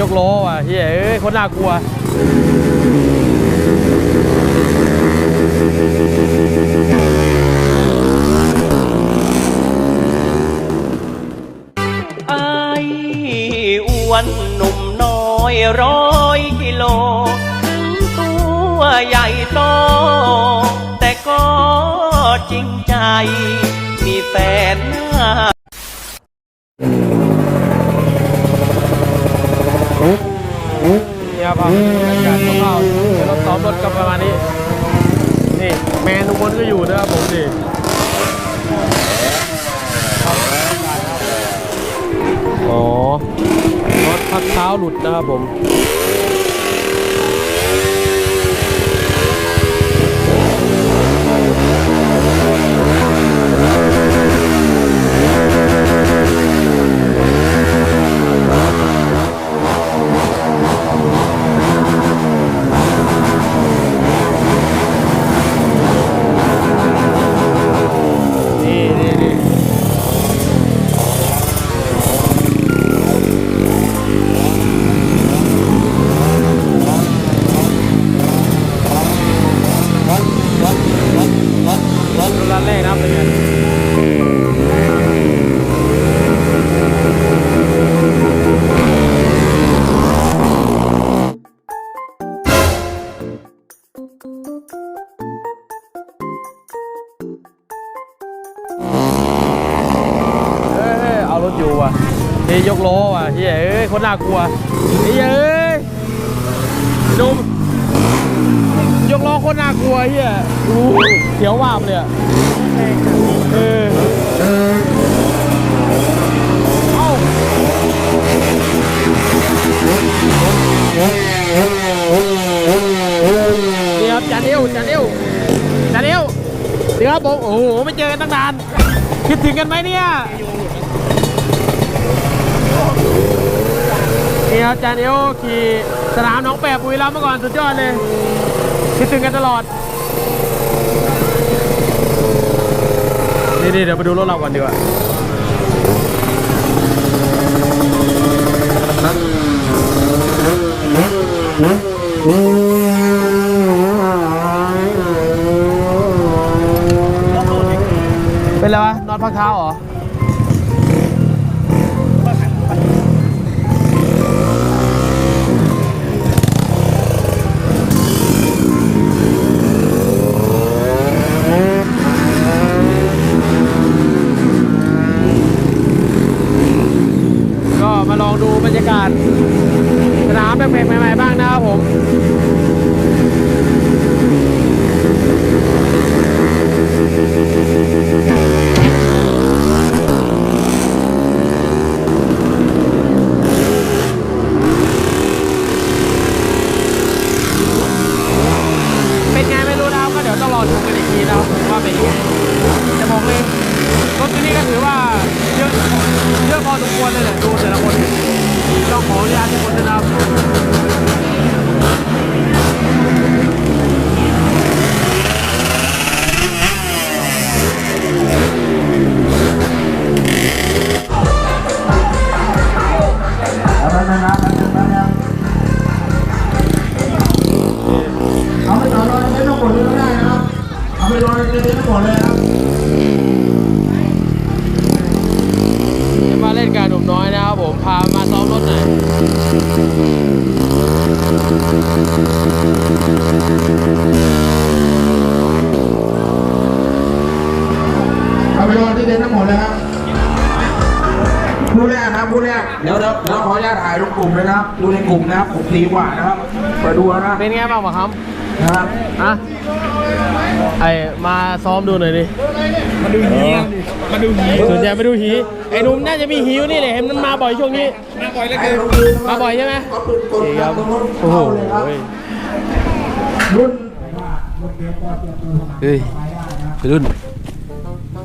ยกล้อว่ะเฮ้ยเอ้ยคนน่ากลัวไอ้อ้วนหนุ่มน้อยร้อยกิโล ถึงตัวใหญ่โต แต่ก็จริงใจ มีแฟนหน้า นี่ ครับบรรยากาศคร่าเดี๋ยวเราซ้อมรถกันประมาณนี้ นี่แมนทุกคนก็อยู่นะครับผมนี่อ๋อรถพักเท้าหลุดนะครับผม เออเอ้านี่ครับจานเดียวจานเดียวจานเดียวเดี๋ยวครับผมโอ้โหไม่เจอกันตั้งนาน คิดถึงกันไหมเนี่ยนี่ครับจานเอวขี่สนามหนองแปบบุรีรัมเมื่อก่อนสุดยอดเลย คิดถึงกันตลอด นี่เดี๋ยวไปดูรถเราก่อนดีกว่าเป็นไรวะนอนพักเท้าเหรอ ปลกๆใหม่ๆบ้างนะครับผมเป็นไงไม่รู้นะครับก็เดี๋ยวต้องรอชมกันอีกทีแล้วว่าเป็นยังไงจะบอกเลยรถที่นี่ก็ถือว่าเยอะเยอะพอสมควรเลยแหละดูแต่ละ คนต้องขอ ดูในกลุ่มนะครับผมดีกว่านะครับไปดูนะเป็นไงบ้างวะครับนะครับฮะไอมาซ้อมดูหน่อยดิมาดูฮีมาดูฮีสนใจมาดูหีไอ้หนุ่มน่าจะมีหิวนี่แหละเห็นมันมาบ่อยช่วงนี้ มาบ่อยแล้วกันมาบ่อยใช่ไหมก็ปืนกดโอเคคครัรับบตรงนู้นโอ้โหเข้าเลยครับรุ่นเฮ้ยไปรุ่น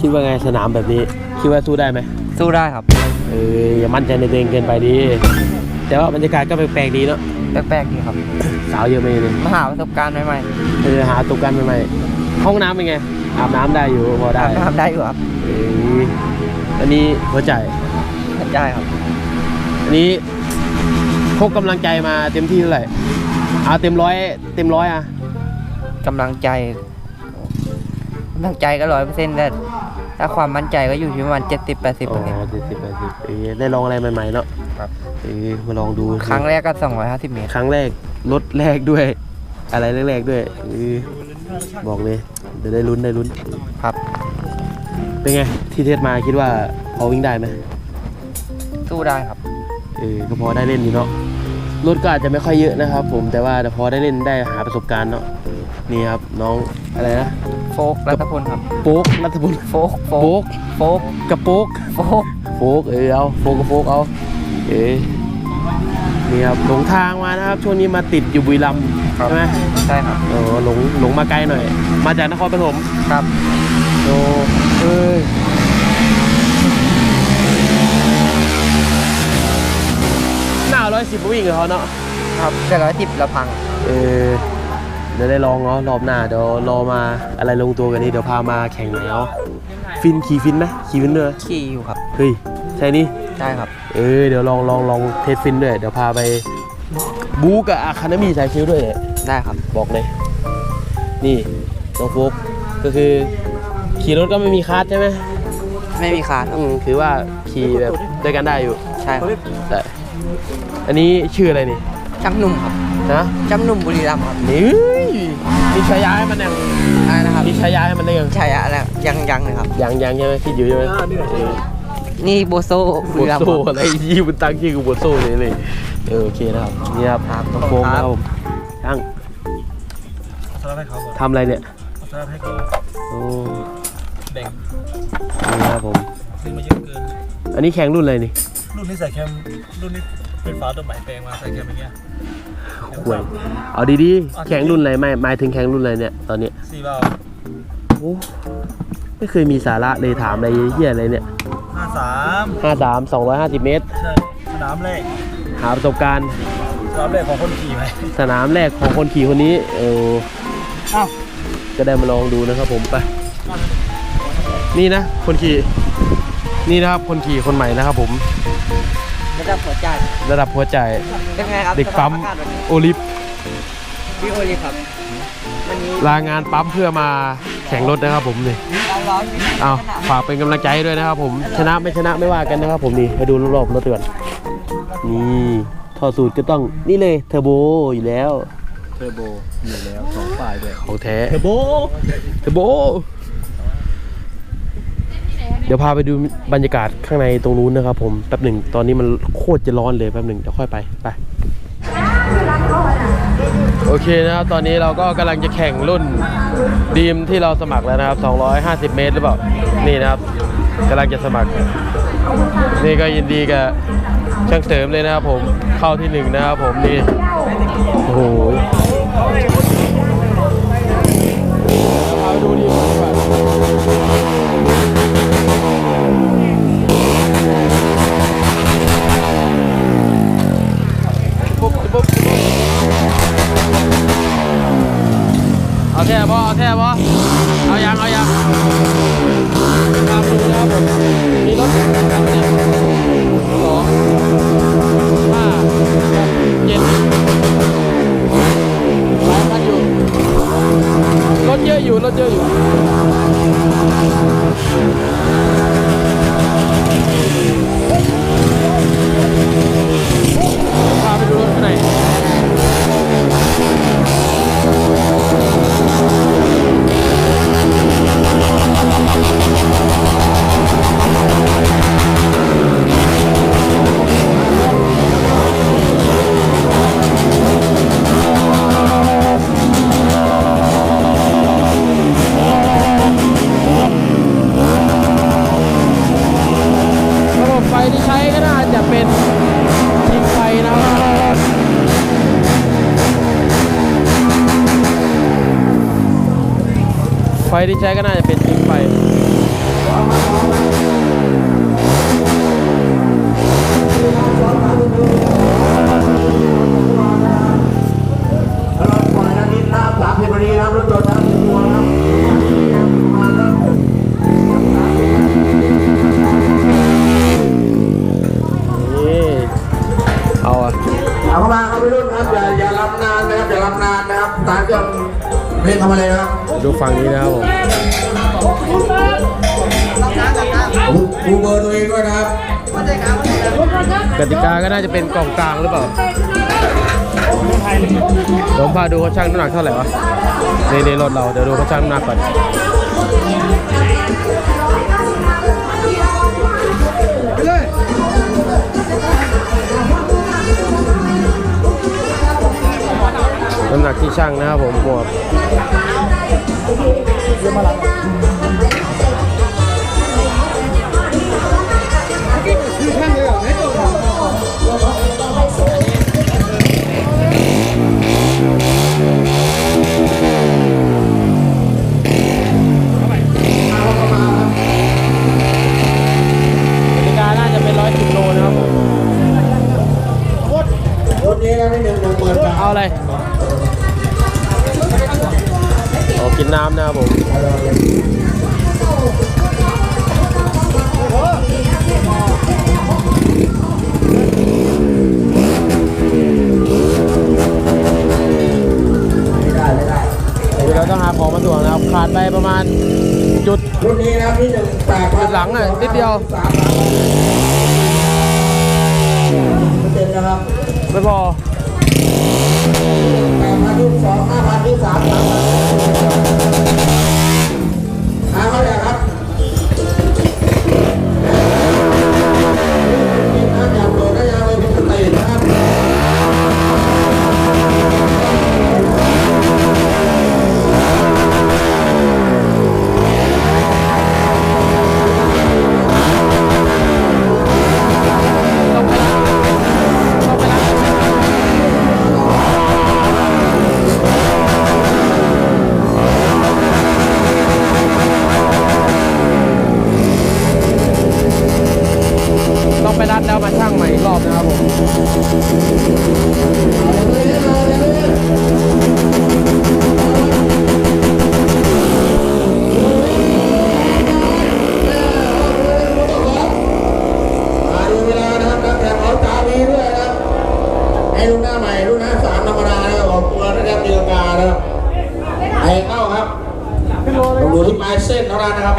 คิดว่าไงสนามแบบนี้ คิดว่าสู้ได้ไหมสู้ได้ครับ เอออย่ามั่นใจในตัวเองเกินไปดี แต่ว่าบรรยากาศก็แปลกๆดีเนาะแปลกๆดีครับ สาวเยอะไหมเลยมาหาประสบการณ์ใหม่เออหาตุกกันใหม่ๆห้องน้ำเป็นไงอาบน้ำได้อยู่พอได้ๆทำได้อยู่ครับเอออันนี้หัวใจได้ครับ อันนี้พกกำลังใจมาเต็มที่เท่าไหร่เอาเต็มร้อยเต็มร้อยอะกำลังใจกำลังใจก็ร้อยเปอร์เซ็นต์แต่ถ้าความมั่นใจก็อยู่ที่ประมาณเจ็ดสิบแปดสิบอ๋เปอร์เซ็นต์อเจ็ดสิบแปดสิบเออได้ลองอะไรใหม่ๆเนาะครับ เออมาลองดูครั้งแรกก็สองร้อยห้าสิบเมตร ครั้งแรกรถแรกด้วย อะไรแรกๆด้วยเออบอกเลยเดี๋ยวได้ลุ้นได้ลุ้น ครับ เป็นไง ที่เทสมาคิดว่าพอวิ่งได้ไหมสู้ได้ครับ เออก็พอได้เล่นอยู่เนาะรถก็อาจจะไม่ค่อยเยอะนะครับ ผมแต่ว่าพอได้เล่นได้หาประสบการณ์เนาะนี่ครับน้องอะไรนะโฟกรัตพลครับโป๊กรัฐบุญโฟกโฟโป๊กกโฟกกระโป๊กโฟกโฟกเออเอาโฟกกับโฟกเอา เออนี่ครับหลงทางมานะครับ ช่วงนี้มาติดอยู่บุรีรัมย์ใช่ไหมใช่ครับเออหลงหลงมาไกลหน่อย มาจากนครปฐมครับโอ้เอ้ยหน้าร้อยสิบวิ่งกับเขาเนาะครับแต่ร้อยสิบเราพัง เออเดี๋ยวได้ลองเนาะรอบหน้าเดี๋ยวรอมาอะไรลงตัวกันนี่เดี๋ยวพามาแข่งหน่อยเอาฟินขี่ฟินไหมขี่ฟินด้วยขี่อยู่ครับเฮ้ยใช่นี่ ใช่ครับ เออเดี๋ยวลองลองลองเทสฟินด้วย เดี๋ยวพาไปบู๊กับอาคาเดมี่สายคิวด้วยเนี่ยได้ครับ บอกเลย นี่น้องโฟกก็คือ ขี่รถก็ไม่มีคาร์ทใช่ไหมไม่มีคาร์ดครับอืมคือว่าขี่แบบด้วยกันได้อยู่ใช่ครับแต่อันนี้ชื่ออะไรนี่จำหนุ่มครับนะจำหนุ่มบุรีรัมย์ครับนี่มีฉายาให้มันยังอะไรนะครับมีฉายาให้มันได้ยังใช่อะไรยังยังเลยครับยังยังใช่ไหมคิดอยู่ใช่ไหมเออ นี่โบโซบุโบรีรัมย์โซ่ครับอะไรยี่มันตั้งชื่อกูโบโซ่เลยเลยเออโอเคนะครับนี่ครับครับน้องโฟกนะครับผมช่างสลัดให้เขาก่อนทำอะไรเนี่ยสลัดให้ก่อนโอ้แบ่งนี่ครับผมซื้อมาเยอะเกิน อันนี้แข่งรุ่นอะไรนี่ รุ่นนี้ใส่แคมรุ่นนี้เป็นฝาตัวใหม่แปลงมาใส่แคมอย่างเงี้ยห่วยเอาดีๆ แข่งรุ่นอะไรไม่หมายถึงแข่งรุ่นอะไรเนี่ยตอนเนี้ยสี่เบาโอ้ไม่เคยมีสาระเลยถามอะไรเฮียอะไรเนี่ย ห้าสามห้าสามสองร้อยห้าสิบเมตร ใช่สนามแรกหาประสบการณ์ สนามแรกของคนขี่ไหมสนามแรกของคนขี่คนนี้เอออ้าวก็ได้มาลองดูนะครับผมไป นี่นะ คนขี่ นี่นะครับคนขี่คนใหม่นะครับผมระดับหัวใจระดับหัวใจเป็นไงครับเด็กปั๊มสภาพอากาศวันนี้โอลิฟพี่โอลิฟครับวันนี้ลางานปั๊มเพื่อมา แข่งรถนะครับผมนี่เราร้อนไหมเอาฝากเป็นกำลังใจให้ด้วยนะครับผมชนะไม่ชนะไม่ว่ากันนะครับผมนี่ไปดูรอบๆรถก่อนนี่ท่อสูตรก็ต้องนี่เลยเทอร์โบอยู่แล้วเทอร์โบอยู่แล้วสองฝ่ายด้วยของแท้เทอร์โบเทอร์โบเดี๋ยวพาไปดูบรรยากาศข้างในตรงนู้นนะครับผมแป๊บหนึ่งตอนนี้มันโคตรจะร้อนเลยแป๊บหนึ่งเดี๋ยวค่อยไปไปโอเคนะครับตอนนี้เราก็กำลังจะแข่งรุ่น ดีมที่เราสมัครแล้วนะครับ 250 เมตรหรือเปล่า นี่นะครับกำลังจะสมัคร นี่ก็ยินดีกับช่างเสริมเลยนะครับผม เข้าที่หนึ่งนะครับผมนี่ โอ้โห แท่บ่เอาแท่บ่เอายังเอายังตามดูนะครับผมมีรถ ที่ใช้ก็น่าจะ น่าจะเป็นกล่องกลางหรือเปล่าผมพาดูเขาชั่งน้ำหนักเท่าไหร่วะในในรถเราเดี๋ยวดูเขาชั่งน้ำหนักก่อนน้ำหนักที่ช่างนะครับผมบวกก รุ่นนี้นะพี่หนึ่งแปดพันหลังอะนิดเดียวสามเปอร์เซ็นต์นะครับไม่พอแปดพันที่สองห้าพันที่สามสามพันหาเขาเลย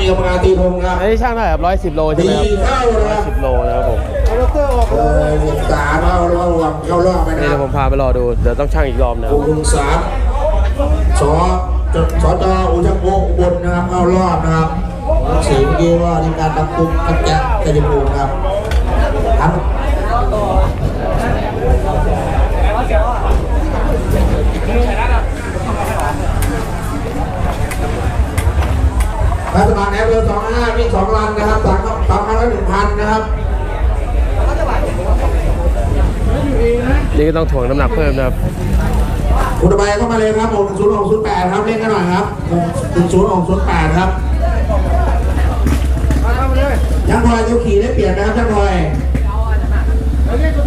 กรรมการตีธงครับอันนี้ช่างได้ครับร้อยสิบโลใช่ตีไหมครับเข้านะครับสิบโลนะครับผมเออสิบสามเข้ารอบเข้ารอบไปนะนี่ครัเดี๋ยบวผมพาไปรอดู เดี๋ยวต้องช่างอีกรอบนะคอุรับณสามสอจสจอุชังโกอุบลนะครับเข้ารอบนะครับสีเมื่อกี้ว่าทีมการตักตุ้มกัจจะเจริญภูมิครับครั ก็ต้องถ่วงน้ำหนักเพิ่มนะครับคุณใบเข้ามาเลยครับผมศูนย์หกศูนย์แปดครับเล่นกันหน่อยครับหนึ่งศูนย์หกศูนย์แปดครับช่างพลอยทุกขี่ได้เปลี่ยนนะครับช่างพลอย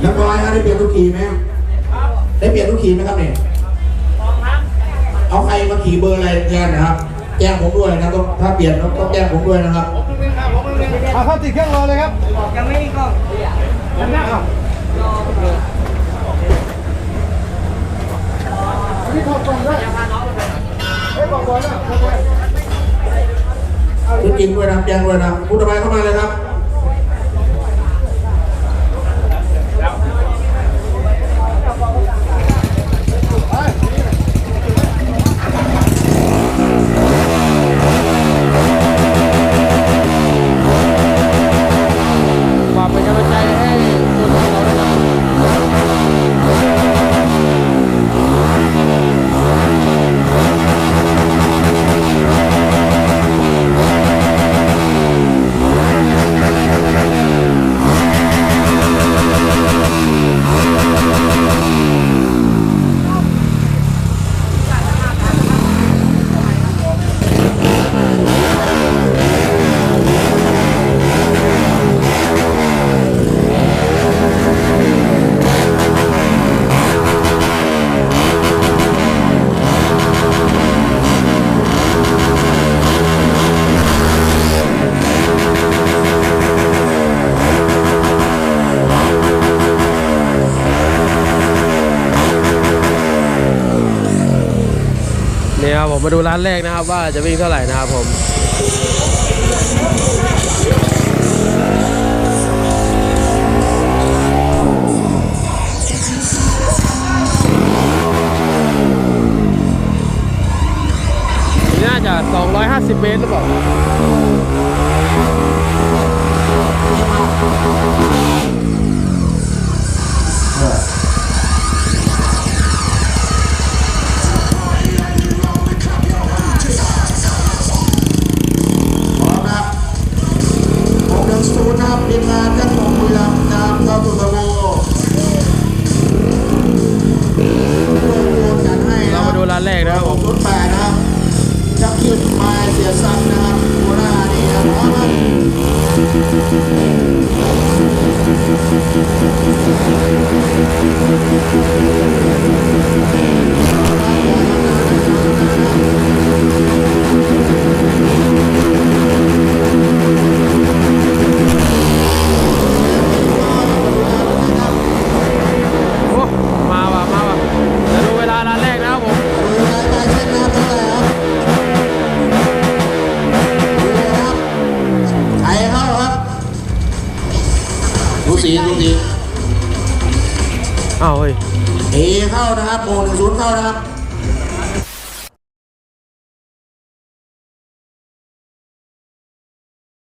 ช่างพลอยครับได้เปลี่ยนทุกขี่ไหมได้เปลี่ยนทุกขี่ไหมครับเนี่ยเอาใครมาขี่เบอร์อะไรแทนนะครับ แจ้งผมด้วยนะต้องถ้าเปลี่ยนต้องต้องแจ้งผมด้วยนะครับเอาเข้าติดเครื่องรอเลยครับทุก กินด้วยนะครับแจ้งด้วยนะครับคุณใบเข้ามาเลยครับ นครับผมมาดูร้านแรกนะครับ ว่าจะวิ่งเท่าไหร่นะครับผมน่าจะ 250 เมตรหรือเปล่า